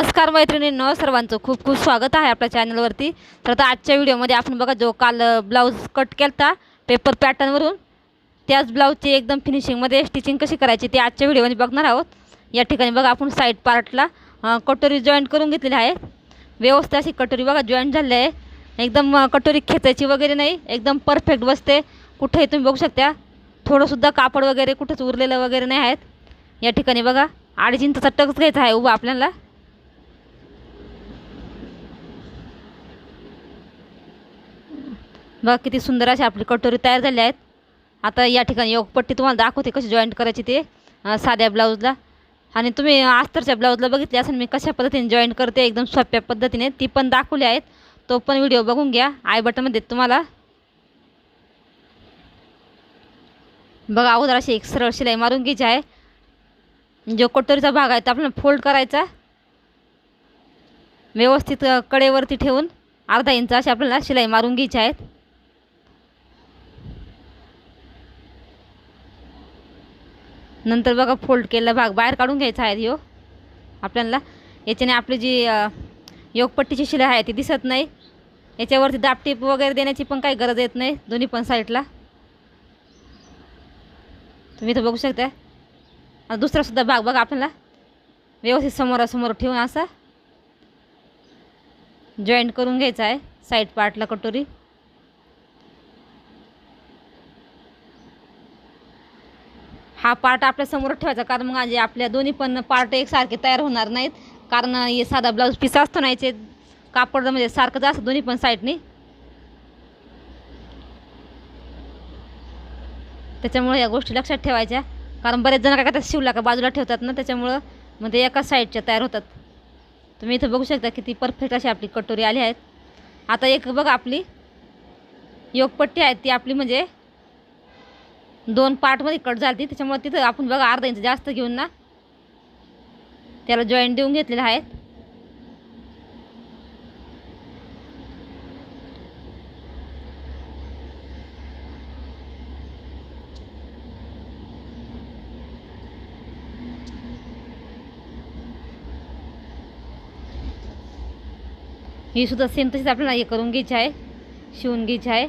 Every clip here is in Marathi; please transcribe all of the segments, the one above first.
नमस्कार मैत्रिणींनो सर्वांचं खूप खूप स्वागत आहे आपल्या चॅनलवरती तर आता आजच्या व्हिडिओमध्ये आपण बघा जो काल ब्लाऊज कट केलता पेपर पॅटर्नवरून त्याच ब्लाऊजची एकदम फिनिशिंगमध्ये स्टिचिंग कशी करायची ते आजच्या व्हिडिओमध्ये बघणार आहोत. या ठिकाणी बघा आपण साईड पार्टला कटोरी जॉईंट करून घेतलेली आहे. व्यवस्थित अशी कटोरी बघा जॉईंट झालेली आहे. एकदम कटोरी खेचायची वगैरे नाही एकदम परफेक्ट बसते. कुठेही तुम्ही बघू शकता थोडंसुद्धा कापड वगैरे कुठंच उरलेलं वगैरे नाही आहेत. या ठिकाणी बघा अडीच इंचाचा टक्स घ्यायचा आहे उभा आपल्याला. बघा किती सुंदर अशी आपली कटोरी तयार झाली आहेत. आता या ठिकाणी योगपट्टी तुम्हाला दाखवते कशी जॉईंट करायची ते साध्या ब्लाऊजला आणि तुम्ही अस्तरच्या ब्लाऊजला बघितले असेल मी कशा पद्धतीने जॉईंट करते एकदम सोप्या पद्धतीने. ती पण दाखवली आहेत. तो पण व्हिडिओ बघून घ्या. आय बटनमध्ये तुम्हाला. बघा अगोदर अशी एक सरळ शिलाई मारून घ्यायची आहे. जो कटोरीचा भाग आहे तो आपल्याला फोल्ड करायचा. व्यवस्थित कडेवरती ठेवून अर्धा इंच अशी आपल्याला शिलाई मारून घ्यायची आहेत. नंतर बघा फोल्ड केलेला भाग बाहेर काढून घ्यायचा आहे यो हो. आपल्याला. याच्याने आपली जी योगपट्टीची शिलाई आहे ती दिसत नाही. याच्यावरती दापटीप वगैरे देण्याची पण काही गरज येत नाही दोन्ही पण साईडला. तुम्ही तर बघू शकता आणि दुसरासुद्धा भाग बघा आपल्याला. व्यवस्थित समोरासमोर ठेवून असा. जॉईंट करून घ्यायचा आहे साईड पार्टला कटोरी. हा पार्ट आपल्यासमोर ठेवायचा. कारण मग म्हणजे आपल्या दोन्ही पण पार्ट एकसारखे तयार होणार नाहीत. कारण हे साधा ब्लाऊज पीस असतो ना याचे कापड म्हणजे सारखंच असतं दोन्ही पण साईडनी त्याच्यामुळे या गोष्टी लक्षात ठेवायच्या. कारण बरेच जण काय करतात शिवला का बाजूला ठेवतात ना त्याच्यामुळं मग ते एकाच साईडच्या तयार होतात. तुम्ही इथं बघू शकता किती परफेक्ट अशी आपली कटोरी आली आहेत. आता एक बघ आपली योगपट्टी आहे ती आपली म्हणजे दोन पार्टमध्ये कट झाली त्याच्यामुळे तिथं आपण बघा अर्धा इंच जास्त घेऊन ना. त्याला जॉईंट देऊन घेतलेले आहेत. ही सुद्धा सेम तशीच आपल्याला हे करून घ्यायची आहे. शिवून घ्यायची आहे.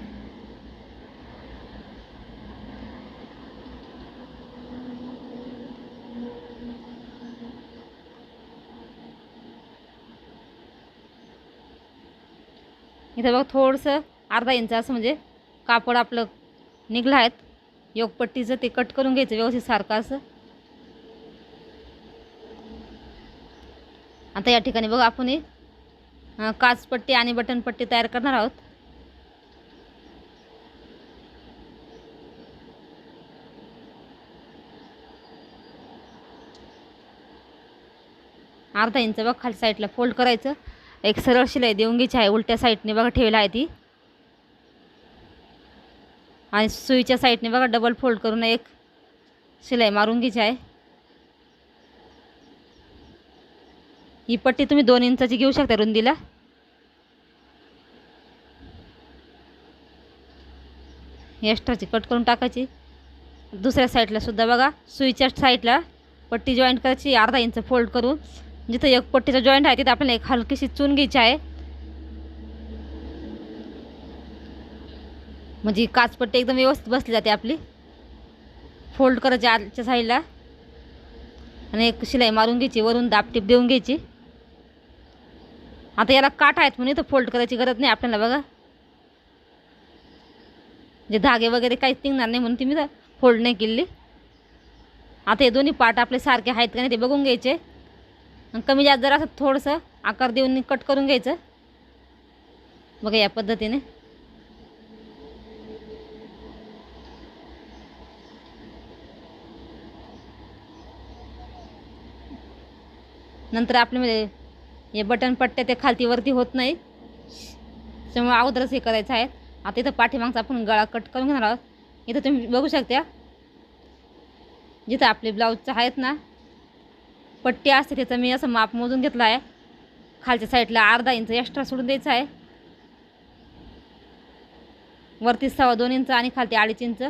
इथं बघ थोडंसं अर्धा इंच असं म्हणजे कापड आपलं निघलं आहेत. योगपट्टीचं ते कट करून घ्यायचं व्यवस्थित सारखं असं. आता या ठिकाणी बघा आपण काचपट्टी आणि बटनपट्टी तयार करणार आहोत. अर्धा इंच बघ खाली साईडला फोल्ड करायचं. एक सरळ शिलाई देऊन घ्यायची आहे उलट्या साईडने बघा ठेवलं आहे ती. आणि सुईच्या साईडने बघा डबल फोल्ड करून एक शिलाई मारून घ्यायची आहे. ही पट्टी तुम्ही दोन इंचाची घेऊ शकता रुंदीला. एक्स्ट्राची कट करून टाकायची. दुसऱ्या साईडला सुद्धा बघा सुईच्या साईडला पट्टी जॉईंट करायची अर्धा इंच फोल्ड करून. जिथं एक पट्टीचा जॉईंट आहे तिथं आपल्याला एक हलकीशी चून घ्यायची आहे. म्हणजे काचपट्टी एकदम व्यवस्थित बसली जाते आपली. फोल्ड करायची आजच्या साईडला आणि एक शिलाई मारून घ्यायची वरून दापटीप देऊन घ्यायची. आता याला काठ आहेत म्हणून इथं फोल्ड करायची गरज नाही आपल्याला बघा. जे धागे वगैरे काहीच निघणार नाही म्हणून ती मी फोल्ड नाही केली. आता हे दोन्ही पार्ट आपले सारखे आहेत का नाही ते बघून घ्यायचे. कमी जास्त जरा असं थोडंसं आकार देऊन कट करून घ्यायचं. बघा या पद्धतीने. नंतर आपल्यामध्ये म्हणजे हे बटन पट्ट्या ते खालती वरती होत नाही त्यामुळे अगोदरच हे करायचं आहे. आता इथं पाठीमागचा आपण गळा कट करून घेणार आहोत. इथं तुम्ही बघू शकता. जिथं आपले ब्लाऊजचं आहेत ना पट्टी असते त्याचं मी असं माप मोजून घेतलं आहे. खालच्या साईडला अर्धा इंच एक्स्ट्रा सोडून द्यायचं आहे. वरती सव्वा दोन इंच आणि खालती अडीच इंच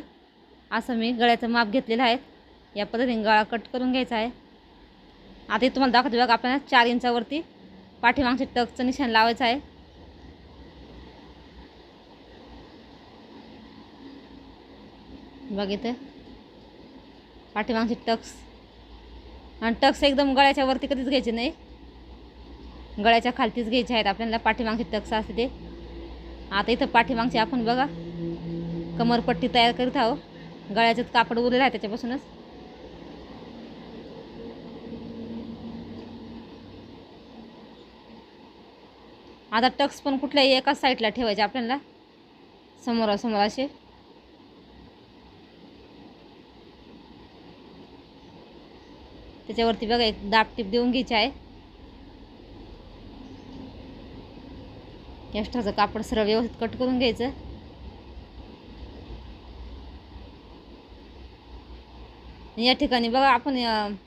असं मी गळ्याचं माप घेतलेलं आहे. या पद्धतीने गळा कट करून घ्यायचा आहे. आता हे तुम्हाला दाखवते बघा आपल्याला चार इंचावरती पाठीमागचे टकचं निशाण लावायचं आहे. बघ इथं. पाठीमागचे टक्स आणि टक्स एकदम गळ्याच्या वरती कधीच घ्यायचे नाही. गळ्याच्या खालतीच घ्यायचे आहेत. आपल्याला पाठीमागचे टक्स असते ते. आता इथं पाठीमागचे आपण बघा. कमरपट्टी तयार करीत आहो गळ्याचं कापड उरलेलं आहे त्याच्यापासूनच. आता टक्स पण कुठल्याही एकाच साईडला ठेवायचे आपल्याला. समोरासमोर असे. त्याच्यावरती बघा एक दाब टीप देऊन घ्यायची आहे. एक्स्ट्राचं कापड सरळ व्यवस्थित कट करून घ्यायचं. या ठिकाणी बघा आपण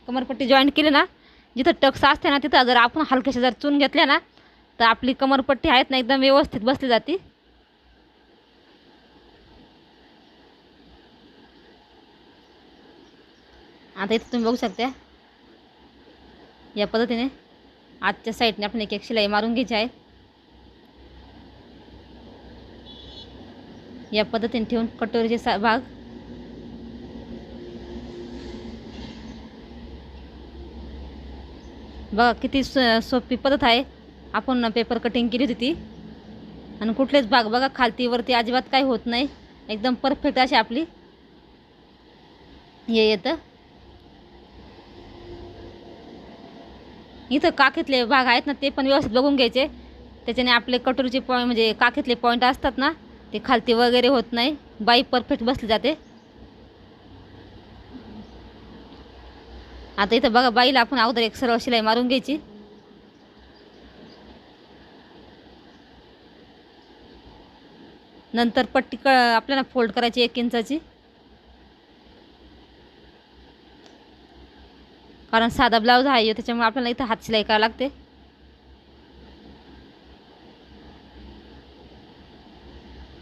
कमरपट्टी जॉईंट केली ना जिथं टक्स असते ना तिथं जर आपण हलक्याशा जर चून घेतल्या ना तर आपली कमरपट्टी आहेत ना एकदम व्यवस्थित बसली जाते. आता इथं तुम्ही बघू शकता. या पद्धतीने आजच्या साईडने आपण एक एक शिलाई मारून घ्यायची आहे. या पद्धतीने ठेवून कटोरीचे सा भाग. बघा किती स- सोपी पद्धत आहे. आपण पेपर कटिंग केली होती ती. आणि कुठलेच भाग बघा खालतीवरती अजिबात काही होत नाही. एकदम परफेक्ट अशी आपली हे येतं. इथं काखेतले भाग आहेत ना ते पण व्यवस्थित बघून घ्यायचे. त्याच्याने आपले कटोरीचे पॉईंट म्हणजे काखेतले पॉईंट असतात ना ते खालती वगैरे होत नाही. बाई परफेक्ट बसली जाते. आता इथं बघा बाईला आपण अगोदर एक सरळ शिलाई मारून घ्यायची. नंतर पट्टी क आपल्याला फोल्ड करायची एक इंचाची. कारण साधा ब्लाऊज आहे त्याच्यामुळे आपल्याला इथं हात शिलाई करावं लागते.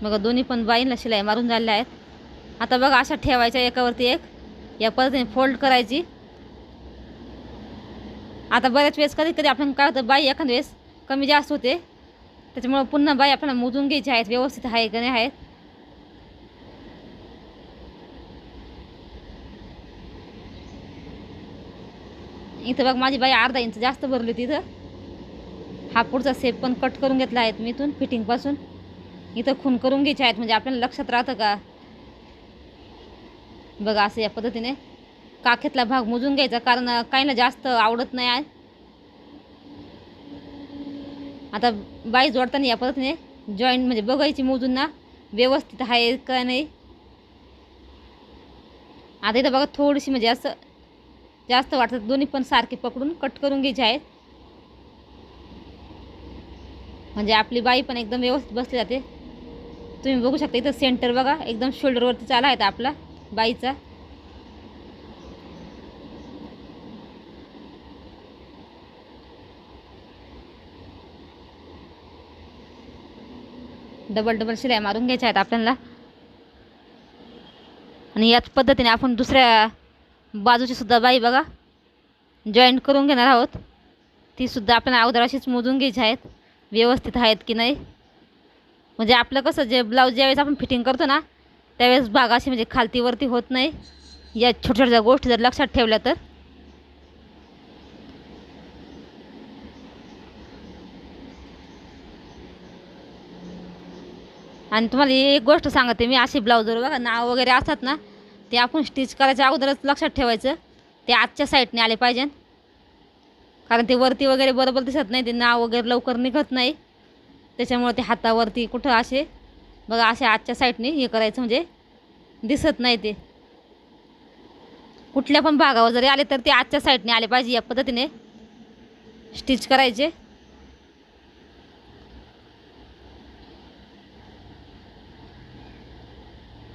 बघा दोन्ही पण बाईंना शिलाई मारून झालेल्या आहेत. आता बघा अशा ठेवायच्या एकावरती एक. या पद्धतीने फोल्ड करायची. आता बऱ्याच वेळेस कधी कधी आपण काय होतं बाई एखाद्या वेळेस कमी जास्त होते. त्याच्यामुळं पुन्हा बाई आपल्याला मोजून घ्यायची आहेत व्यवस्थित आहे का नाही आहेत. इथं बघ माझी बाई अर्धा इंच जास्त भरली होती इथं. हा पुढचा सेप पण कट करून घेतला आहेत मी इथून फिटिंगपासून इथं खून करून घ्यायचे आहेत म्हणजे आपल्याला लक्षात राहतं का? बघा असं या पद्धतीने. काखेतला भाग मोजून घ्यायचा कारण काहींना जास्त आवडत नाही आहे. आता बाई जोडताना या पद्धतीने जॉईंट म्हणजे बघायची मोजून ना व्यवस्थित आहे का नाही. आता इथं बघा थोडीशी म्हणजे असं जास्त वाटतात दोन्ही पण सारखे पकडून कट करून घ्यायचे आहेत. म्हणजे आपली बाई पण एकदम व्यवस्थित बसली जाते. तुम्ही बघू शकता इथं सेंटर बघा. एकदम शोल्डरवरती चाला आहे आपला बाईचा. डबल डबल शिलाई मारून घ्यायच्या आहेत आपल्याला. आणि याच पद्धतीने आपण दुसऱ्या बाजूची सुद्धा बाई बघा जॉईंट करून घेणार आहोत. ती सुद्धा आपल्याला अगोदर अशीच मोजून घ्यायची आहेत व्यवस्थित आहेत की नाही. म्हणजे आपलं कसं जे ब्लाऊज ज्यावेळेस आपण फिटिंग करतो ना त्यावेळेस भाग अशी म्हणजे खालतीवरती होत नाही. या छोट्या छोट्या गोष्टी जर लक्षात ठेवल्या तर. आणि तुम्हाला एक गोष्ट सांगते मी अशी ब्लाऊजवर बघा नाव वगैरे असतात ना ते आपण स्टिच करायच्या अगोदरच लक्षात ठेवायचं. ते आजच्या साईडने आले पाहिजे कारण ते वरती वगैरे बरोबर दिसत नाही ते नाव वगैरे लवकर निघत नाही. त्याच्यामुळे ते हातावरती कुठं असे बघा असे आजच्या साईडने हे करायचं म्हणजे दिसत नाही ते. कुठल्या पण भागावर जरी आले तर ते आजच्या साईडने आले पाहिजे या पद्धतीने स्टिच करायचे.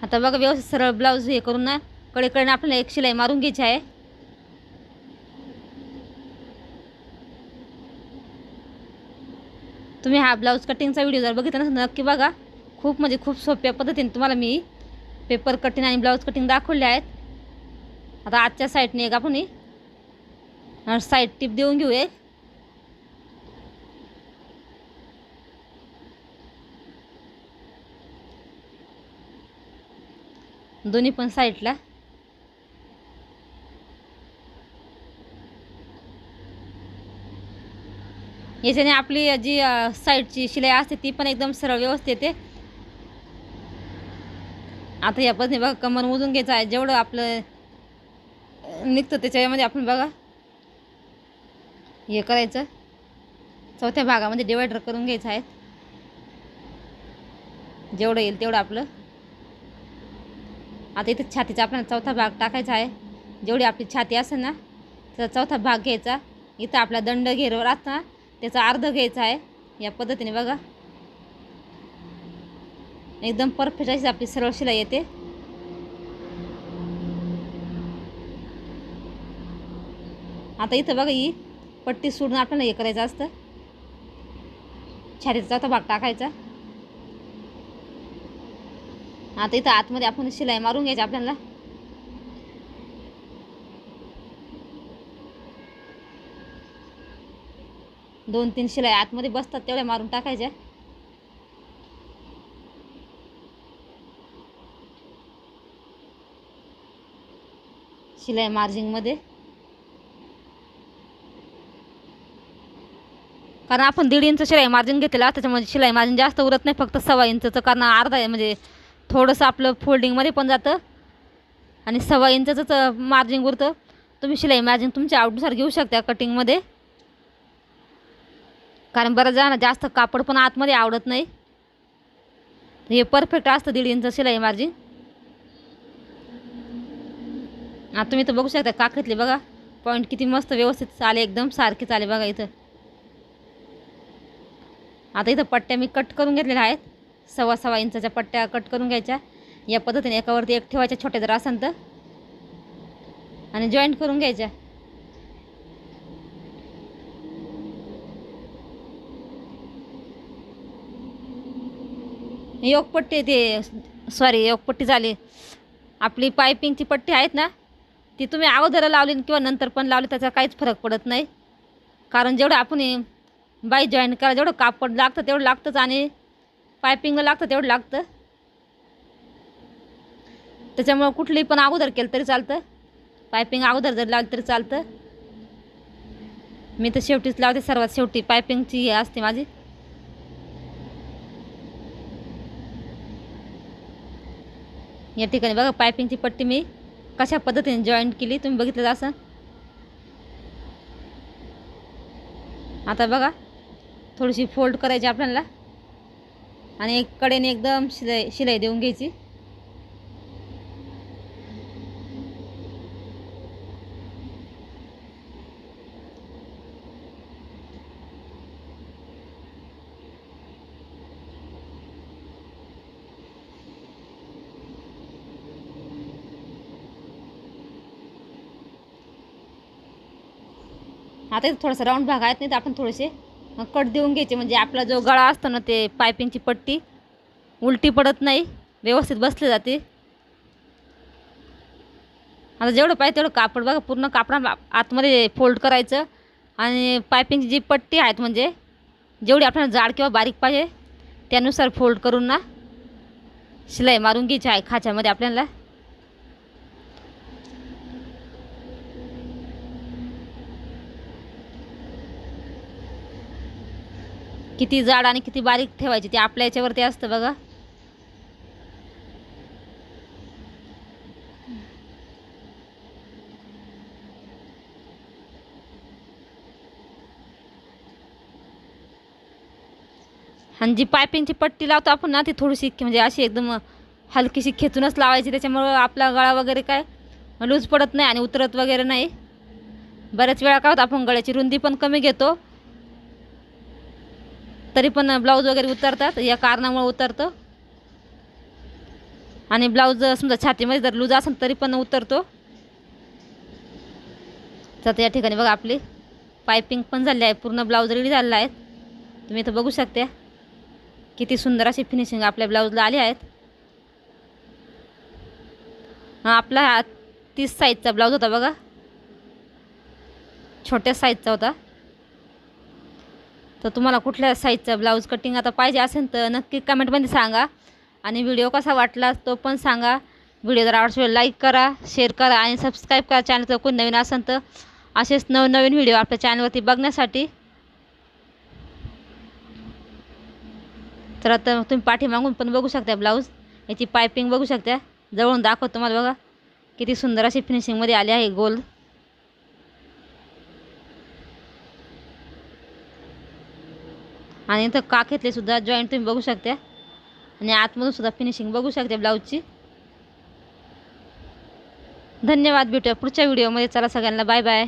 आता बघा व्यवस्थित सरळ ब्लाऊज हे करून ना कडेकडे आपल्याला एक शिलाई मारून घ्यायची आहे. तुम्ही हा ब्लाऊज कटिंगचा व्हिडिओ जर बघितला नसेल नक्की बघा. खूप म्हणजे खूप सोप्या पद्धतीने तुम्हाला मी पेपर कटिंग आणि ब्लाऊज कटिंग दाखवले आहेत. आता आजच्या साईडने एक आपण साईड टिप देऊन घेऊ एक दोन्ही पण साईडला. याच्याने आपली जी साईडची शिलाई असते ती पण एकदम सरळ व्यवस्थित येते. आता या पद्धतीने बघा कमर मोजून घ्यायचं आहे. जेवढं आपलं निघतं त्याच्यामध्ये आपण बघा. हे करायचं. चौथ्या भागामध्ये डिवायडर करून घ्यायचं आहे. जेवढं येईल तेवढं आपलं आता इथे छातीचा आपल्याला चौथा भाग टाकायचा आहे. जेवढी आपली छाती असेल ना त्याचा चौथा भाग घ्यायचा. इथं आपला दंड घेरवर असता त्याचा अर्ध घ्यायचा आहे. या पद्धतीने बघा. एकदम परफेक्ट अशी आपली सरळ शिलाई येते. आता इथं बघा ही पट्टी सोडून आपल्याला हे करायचं असतं. छातीचा चौथा भाग टाकायचा. आता इथं आतमध्ये आपण शिलाई मारून घ्यायची आपल्याला. दोन तीन शिलाई आतमध्ये बसतात तेवढ्या मारून टाकायच्या. शिलाई मार्जिंगमध्ये कारण आपण दीड इंच शिलाई मार्जिन घेतलेला त्याच्यामध्ये शिलाई मार्जिन जास्त उरत नाही फक्त सव्वा इंचचं कारण अर्धा आहे म्हणजे थोडंसं आपलं फोल्डिंगमध्ये पण जातं. आणि सव्वा इंचचंच मार्जिन उरतं. तुम्ही शिलाई मार्जिन तुमच्या आवडीनुसार घेऊ शकता कटिंगमध्ये कारण बरं जा ना जास्त कापड पण आतमध्ये आवडत नाही. हे परफेक्ट असतं दीड इंच शिलाई मार्जिन आता तुम्ही तर बघू शकता काकडीतले बघा. पॉईंट किती मस्त व्यवस्थित चाले एकदम सारखे चाले बघा इथं. आता इथं पट्ट्या मी कट करून घेतलेल्या आहेत. सव्वा सव्वा इंचाच्या पट्ट्या कट करून घ्यायच्या. या पद्धतीने एकावरती एक ठेवायच्या छोट्या जर असेल तर. आणि जॉईंट करून घ्यायच्या. योगपट्टी ते सॉरी योगपट्टी झाली. आपली पायपिंगची पट्टी आहेत ना ती तुम्ही अगोदर लावली किंवा नंतर पण लावली त्याचा काहीच फरक पडत नाही. कारण जेवढं आपण बाई जॉईन करा जेवढं कापड लागतं तेवढं लागतंच आणि पायपिंगला लागतं तेवढं लागतं. त्याच्यामुळं कुठली पण अगोदर केलं तरी चालतं. पायपिंग अगोदर जर लावली तरी चालतं. मी तर शेवटीच लावते सर्वात शेवटी पायपिंगची हे असते माझी. या ठिकाणी बघा पायपिंगची पट्टी मी कशा पद्धतीने जॉईंट केली तुम्ही बघितलं असं आता बघा थोडीशी फोल्ड करायची आपल्याला. आणि एक कडेने एकदम शिलाई शिलाई देऊन घ्यायची. आता इथं थोडासा राऊंड भाग आहेत नाही तर आपण थोडेसे कट देऊन घ्यायचे. म्हणजे आपला जो गळा असतो ना ते पायपिंगची पट्टी उलटी पडत नाही व्यवस्थित बसले जाते. आता जेवढं पाहिजे तेवढं कापड बघा पूर्ण कापडा आतमध्ये फोल्ड करायचं. आणि पायपिंगची जी पट्टी आहेत म्हणजे जेवढी आपल्याला जाड किंवा बारीक पाहिजे त्यानुसार फोल्ड करून ना शिलाई मारून घ्यायची आहे खाच्यामध्ये आपल्याला. किती जाड आणि किती बारीक ठेवायची ते आपल्या याच्यावरती असतं बघा. आणि जी पायपिंगची पट्टी लावतो आपण ना ती थोडीशी म्हणजे अशी एकदम हलकीशी खेचूनच लावायची त्याच्यामुळं आपला गळा वगैरे काय लूज पडत नाही आणि उतरत वगैरे नाही. बऱ्याच वेळा काय होतं आपण गळ्याची रुंदी पण कमी घेतो. तरी पण ब्लाऊज वगैरे उतरतात. या कारणामुळे उतरतं. आणि ब्लाऊज समजा छातीमध्ये जर लूज असेल तरी पण उतरतो. तर या ठिकाणी बघा आपली पायपिंग पण झाली आहे. पूर्ण ब्लाऊज रेडी झालेला आहे. तुम्ही इथं बघू शकता. किती सुंदर अशी फिनिशिंग आपल्या ब्लाऊजला आली आहेत. आपला हा तीस साईजचा ब्लाऊज होता बघा. छोट्या साईजचा होता. तर तुम्हाला कुठल्या साईजचा ब्लाऊज कटिंग आता पाहिजे असेल तर नक्की कमेंटमध्ये सांगा. आणि व्हिडिओ कसा वाटला तो पण सांगा. व्हिडिओ जर आवडतो लाईक करा शेअर करा आणि सबस्क्राईब करा चॅनल जर कोणी नवीन असेल तर असेच नवनवीन व्हिडिओ आपल्या चॅनलवरती बघण्यासाठी. तर आता तुम्ही पाठीमागून पण बघू शकता ब्लाऊज याची पायपिंग बघू शकता. जवळून दाखवतो तुम्हाला बघा. किती सुंदर अशी फिनिशिंगमध्ये आली आहे गोल आणि इथं काखेतले सुद्धा जॉईंट तुम्ही बघू शकता. आणि आतमधून सुद्धा फिनिशिंग बघू शकते ब्लाऊजची धन्यवाद भेटूया पुढच्या व्हिडिओमध्ये चला सगळ्यांना बाय बाय